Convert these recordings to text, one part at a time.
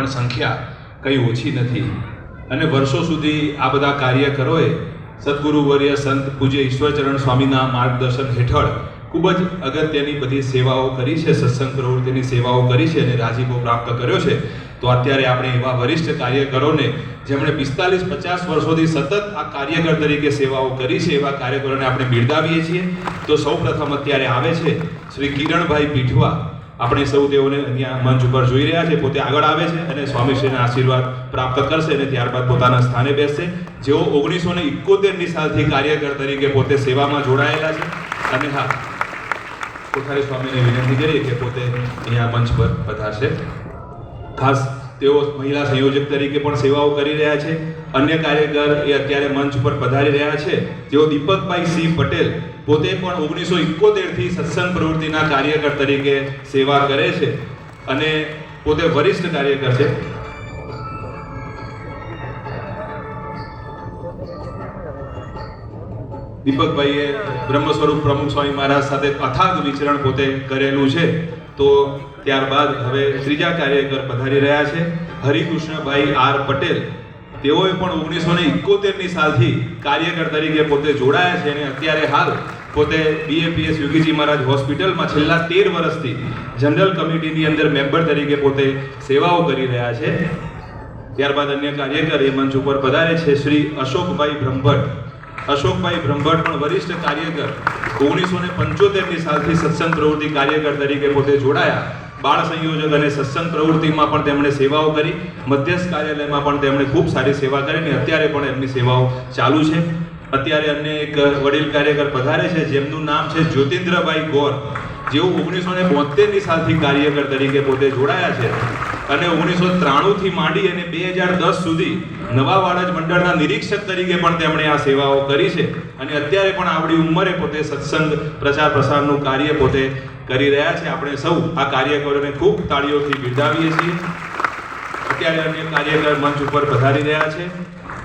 પણ સંખ્યા કંઈ ઓછી નથી. અને વર્ષો સુધી આ બધા કાર્યકરોએ સદગુરુવર્ય સંત પૂજ્ય ઈશ્વરચરણ સ્વામીના માર્ગદર્શન હેઠળ ખૂબ જ અગત્યની બધી સેવાઓ કરી છે, સત્સંગ પ્રવૃત્તિની સેવાઓ કરી છે અને રાજીપો પ્રાપ્ત કર્યો છે. તો અત્યારે આપણે એવા વરિષ્ઠ કાર્યકરોને, જેમણે પિસ્તાલીસ પચાસ વર્ષોથી સતત આ કાર્યકર તરીકે સેવાઓ કરી છે, એવા કાર્યકરોને આપણે બિરદાવીએ છીએ. તો સૌ પ્રથમ અત્યારે આવે છે શ્રી કિરણભાઈ પીઠવા આપણે સૌ તેઓને અહીંયા મંચ ઉપર જોઈ રહ્યા છે, પોતે આગળ આવે છે અને સ્વામીશ્રીના આશીર્વાદ પ્રાપ્ત કરશે અને ત્યારબાદ પોતાના સ્થાને બેસશે. જેઓ ઓગણીસો ને ઇકોતેરની સાલથી કાર્યકર તરીકે પોતે સેવામાં જોડાયેલા છે. અને હા, કોઠારી સ્વામીને વિનંતી કરીએ કે પોતે અહીંયા મંચ પર પધારશે. ખાસ તેઓ મહિલા સંયોજક તરીકે પણ સેવાઓ કરી રહ્યા છે. અન્ય કાર્યકર એ અત્યારે મંચ પર પધારી રહ્યા છે. તેઓ દીપકભાઈ સિંહ પટેલ પોતે પણ ઓગણીસો ઇકોતેરથી સત્સંગ પ્રવૃત્તિના કાર્યકર તરીકે સેવા કરે છે અને પોતે વરિષ્ઠ કાર્યકર છે. દીપકભાઈએ બ્રહ્મ સ્વરૂપ પ્રમુખ સ્વામી મહારાજ સાથે અથાગ વિચરણ પોતે કરેલું છે. તો ત્યારબાદ હવે ત્રીજા કાર્યકર પધારી રહ્યા છે. હરિકૃષ્ણભાઈ આર પટેલ. તેઓએ પણ ઓગણીસો ને ઇકોતેરની સાલથી કાર્યકર તરીકે પોતે જોડાયા છે અને અત્યારે હાલ પોતે બીએપીએસ યોગીજી મહારાજ હોસ્પિટલમાં છેલ્લા તેર વર્ષથી જનરલ કમિટીની અંદર મેમ્બર તરીકે પોતે સેવાઓ કરી રહ્યા છે. ત્યારબાદ અન્ય કાર્યકર એ મંચ ઉપર પધારે છે શ્રી અશોકભાઈ બ્રહ્મભટ્ટ. અશોકભાઈ બ્રહ્મભટ્ટ પણ વરિષ્ઠ કાર્યકર ઓગણીસો ને પંચોતેરની સાલથી સત્સંગ પ્રવૃત્તિ કાર્યકર તરીકે પોતે જોડાયા. બાળ સંયોજક અને સત્સંગ પ્રવૃત્તિમાં પણ તેમણે સેવાઓ કરી. મધ્યસ્થ કાર્યાલયમાં પણ તેમણે ખૂબ સારી સેવા કરી અને અત્યારે પણ એમની સેવાઓ ચાલુ છે. અત્યારે અન્ય એક વડીલ કાર્યકર પધારે છે, જેમનું નામ છે જ્યોતિન્દ્રભાઈ ગોર. જેઓ ઓગણીસો ને બોતેરની સાલથી કાર્યકર તરીકે પોતે જોડાયા છે અને ઓગણીસો ત્રાણુંથી માંડી અને બે હજાર દસ સુધી નવા વાડજ મંડળના નિરીક્ષક તરીકે પણ તેમણે આ સેવાઓ કરી છે. અને અત્યારે પણ આવડી ઉંમરે પોતે સત્સંગ, પ્રચાર પ્રસારનું કાર્ય પોતે કરી રહ્યા છે. આપણે સૌ આ કાર્યકરોને ખૂબ તાળીઓથી બિરદાવીએ છીએ. અત્યારે અન્ય કાર્યકર મંચ ઉપર પધારી રહ્યા છે.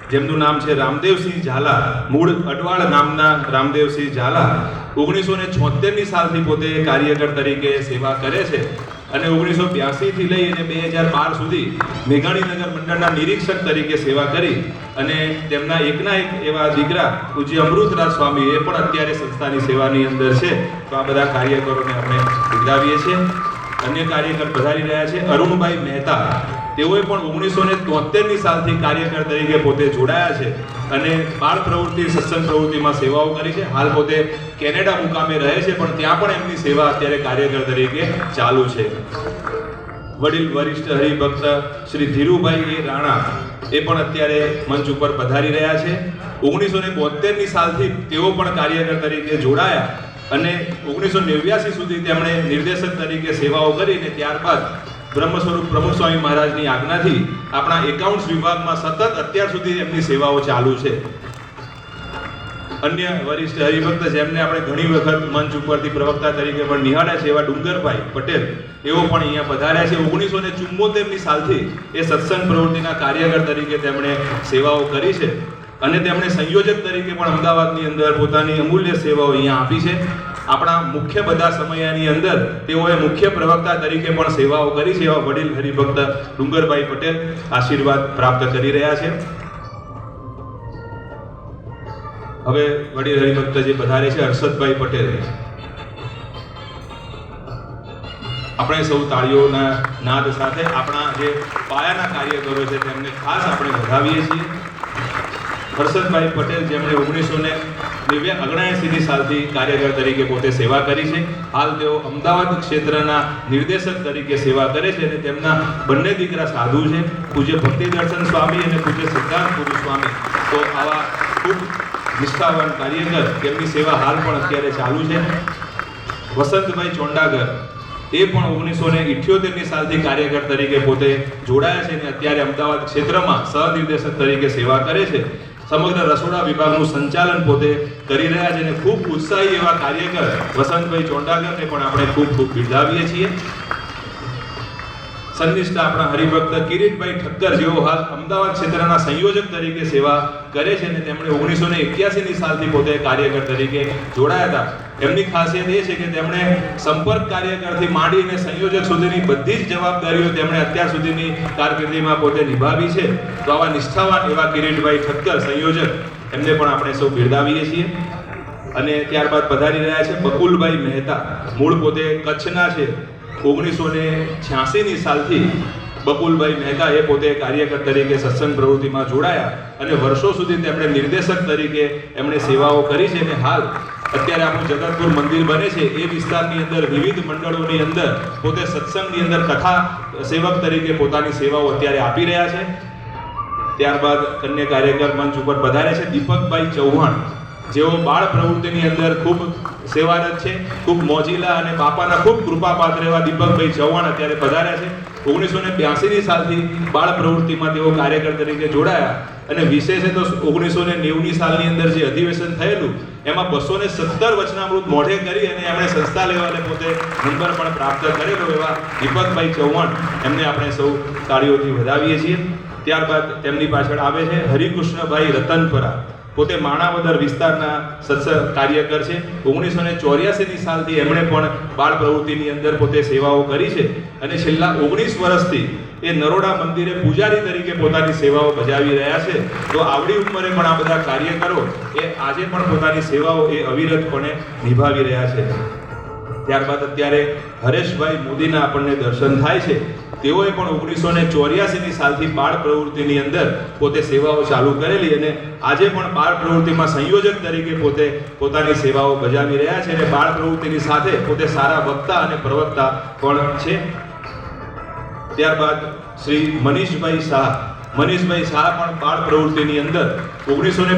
જેમનું નામ છે રામદેવસિંહ ઝાલા. મૂળ અટવાળ નામના રામદેવસિંહ ઝાલા ઓગણીસો ને છોતેરની સાલથી પોતે કાર્યકર તરીકે સેવા કરે છે. અને ઓગણીસો બ્યાસીથી લઈ અને બે હજાર બાર સુધી મેઘાણીનગર મંડળના નિરીક્ષક તરીકે સેવા કરી અને તેમના એકના એક એવા દીકરા પૂજ્ય અમૃતરાજ સ્વામી એ પણ અત્યારે સંસ્થાની સેવાની અંદર છે. તો આ બધા કાર્યકરોને અમે બિરદાવીએ છીએ. અન્ય કાર્યકર પધારી રહ્યા છે અરુણભાઈ મહેતા. તેઓએ પણ ઓગણીસો ને તોતેરની સાલથી કાર્યકર તરીકે પોતે જોડાયા છે અને બાળ પ્રવૃત્તિ, સત્સંગ પ્રવૃત્તિમાં સેવાઓ કરી છે. હાલ પોતે કેનેડા મુકામે રહે છે, પણ ત્યાં પણ એમની સેવા અત્યારે કાર્યકર તરીકે ચાલુ છે. વડીલ વરિષ્ઠ હરિભક્ત શ્રી ધીરુભાઈ એ રાણા એ પણ અત્યારે મંચ ઉપર પધારી રહ્યા છે. ઓગણીસો ને બોતેરની સાલથી તેઓ પણ કાર્યકર તરીકે જોડાયા અને ઓગણીસો નેવ્યાસી સુધી તેમણે નિર્દેશક તરીકે સેવાઓ કરી અને ત્યારબાદ બ્રહ્મ સ્વરૂપ પ્રમુખ સ્વામી મહારાજની આજ્ઞાથી આપણા એકાઉન્ટ્સ વિભાગમાં સતત અત્યાર સુધી એમની સેવાઓ ચાલુ છે. અન્ય વરિષ્ઠ હરિભક્ત જેમને આપણે ઘણી વખત મંચ ઉપરથી પ્રવક્તા તરીકે પણ નિહાળ્યા છે એવા ડુંગરભાઈ પટેલ, એઓ પણ અહીંયા પધાર્યા છે. ઓગણીસો ને ચુમ્મોતેરની સાલથી એ સત્સંગ પ્રવૃત્તિના કાર્યકર તરીકે તેમણે સેવાઓ કરી છે અને તેમણે સંયોજક તરીકે પણ અમદાવાદની અંદર પોતાની અમૂલ્ય સેવાઓ અહીંયા આપી છે. આપણા મુખ્ય બધા સમયની અંદર તેઓએ મુખ્ય પ્રવક્તા તરીકે પણ સેવાઓ કરી છે એવા વડીલ હરિભક્ત ડુંગરભાઈ પટેલ આશીર્વાદ પ્રાપ્ત કરી રહ્યા છે. હવે વડીલ હરિભક્ત જે પધારે છે, હર્ષદભાઈ પટેલ. આપણે સૌ તાળીઓના નાદ સાથે આપણા જે પાયાના કાર્યકરો છે, તેમને ખાસ આપણે વધાવીએ છીએ. હર્ષદભાઈ પટેલ, જેમણે ઓગણીસો ને નેવ્યા અગણાએંસીની સાલથી કાર્યકર તરીકે પોતે સેવા કરી છે. હાલ તેઓ અમદાવાદ ક્ષેત્રના નિર્દેશક તરીકે સેવા કરે છે અને તેમના બંને દીકરા સાધુ છે. પૂજ્ય ભક્તિ દર્શન સ્વામી અને પૂજ્ય સિદ્ધાર્થ ગુરુ સ્વામી. તો આવા ખૂબ નિષ્ઠાવાન કાર્યકર તેમની સેવા હાલ પણ અત્યારે ચાલુ છે. વસંતભાઈ ચોંડાગર, એ પણ ઓગણીસો ને ઇઠ્યોતેરની સાલથી કાર્યકર તરીકે પોતે જોડાયા છે અને અત્યારે અમદાવાદ ક્ષેત્રમાં સહનિર્દેશક તરીકે સેવા કરે છે. સમગ્ર રસોડા વિભાગનું સંચાલન પોતે કરી રહ્યા છે અને ખૂબ ઉત્સાહી એવા કાર્યકર વસંતભાઈ ચોંડાગરને પણ આપણે ખૂબ ખૂબ બિરદાવીએ છીએ. સંનિષ્ઠ આપણા હરિભક્ત કિરીટભાઈ ઠક્કર જેઓ હાલ અમદાવાદ ક્ષેત્રના સંયોજક તરીકે સેવા કરે છે અને તેમણે ઓગણીસો ને એક્યાસીની સાલથી પોતે કાર્યકર તરીકે જોડાયા હતા. એમની ખાસિયત એ છે કે તેમણે સંપર્ક કાર્યકરથી માંડીને સંયોજક સુધીની બધી જ જવાબદારીઓ તેમણે અત્યાર સુધીની કારકિર્દીમાં પોતે નિભાવી છે. તો આવા નિષ્ઠાવાન એવા કિરીટભાઈ ઠક્કર સંયોજક, એમને પણ આપણે સૌ બિરદાવીએ છીએ. અને ત્યારબાદ પધારી રહ્યા છે બકુલભાઈ મહેતા, મૂળ પોતે કચ્છના છે. ઓગણીસો ને છ્યાસીની સાલથી બકુલભાઈ મહેતા એ પોતે કાર્યકર તરીકે સત્સંગ પ્રવૃત્તિમાં જોડાયા અને વર્ષો સુધી તેમણે નિર્દેશક તરીકે એમણે સેવાઓ કરી છે અને હાલ અત્યારે આપણું જગતપુર મંદિર બને છે, એ વિસ્તારની અંદર વિવિધ મંડળોની અંદર પોતે સત્સંગની અંદર કથા સેવક તરીકે પોતાની સેવાઓ અત્યારે આપી રહ્યા છે. ત્યારબાદ કન્યા કાર્યકર મંચ ઉપર પધારે છે, દીપકભાઈ ચૌહાણ. જેઓ બાળ પ્રવૃત્તિની અંદર ખૂબ સેવારત છે, ખૂબ મોજીલા અને બાપાના ખૂબ કૃપાપાત્ર એવા દીપકભાઈ ચૌહાણ અત્યારે પધાર્યા છે. ઓગણીસો ને બ્યાસીની સાલથી બાળ પ્રવૃત્તિમાં તેઓ કાર્યકર તરીકે જોડાયા અને વિશેષે તો ઓગણીસો ને નેવુંની સાલની અંદર જે અધિવેશન થયેલું, એમાં બસો ને સત્તર વચનામૃત મોઢે કરી અને એમણે સંસ્થા લેવાને પોતે નંબર પણ પ્રાપ્ત કરેલો એવા દીપકભાઈ ચૌહાણ. એમને આપણે સૌ તાળીઓથી વધાવીએ છીએ. ત્યારબાદ તેમની પાછળ આવે છે હરિકૃષ્ણભાઈ રતનપરા. પોતે માણાવદર વિસ્તારના સત્સંગ કાર્યકર છે. ઓગણીસો ને ચોર્યાસીની સાલથી એમણે પણ બાળ પ્રવૃત્તિની અંદર પોતે સેવાઓ કરી છે અને છેલ્લા ઓગણીસ વર્ષથી એ નરોડા મંદિરે પૂજારી તરીકે પોતાની સેવાઓ બજાવી રહ્યા છે. તો આવડી ઉંમરે પણ આ બધા કાર્યકરો એ આજે પણ પોતાની સેવાઓ એ અવિરતપણે નિભાવી રહ્યા છે. ત્યારબાદ અત્યારે હરેશભાઈ મોદીના આપણને દર્શન થાય છે. તેઓએ પણ ઓગણીસો ને ચોર્યાસીની સાલથી બાળ પ્રવૃત્તિની અંદર પોતે સેવાઓ ચાલુ કરેલી અને આજે પણ બાળ પ્રવૃત્તિમાં સંયોજક તરીકે પોતે પોતાની સેવાઓ બજાવી રહ્યા છે અને બાળ પ્રવૃત્તિની સાથે પોતે સારા વક્તા અને પ્રવક્તા પણ છે. ત્યારબાદ શ્રી મનીષભાઈ શાહ. મનીષભાઈ શાહ પણ બાળ પ્રવૃત્તિની અંદર ઓગણીસો ને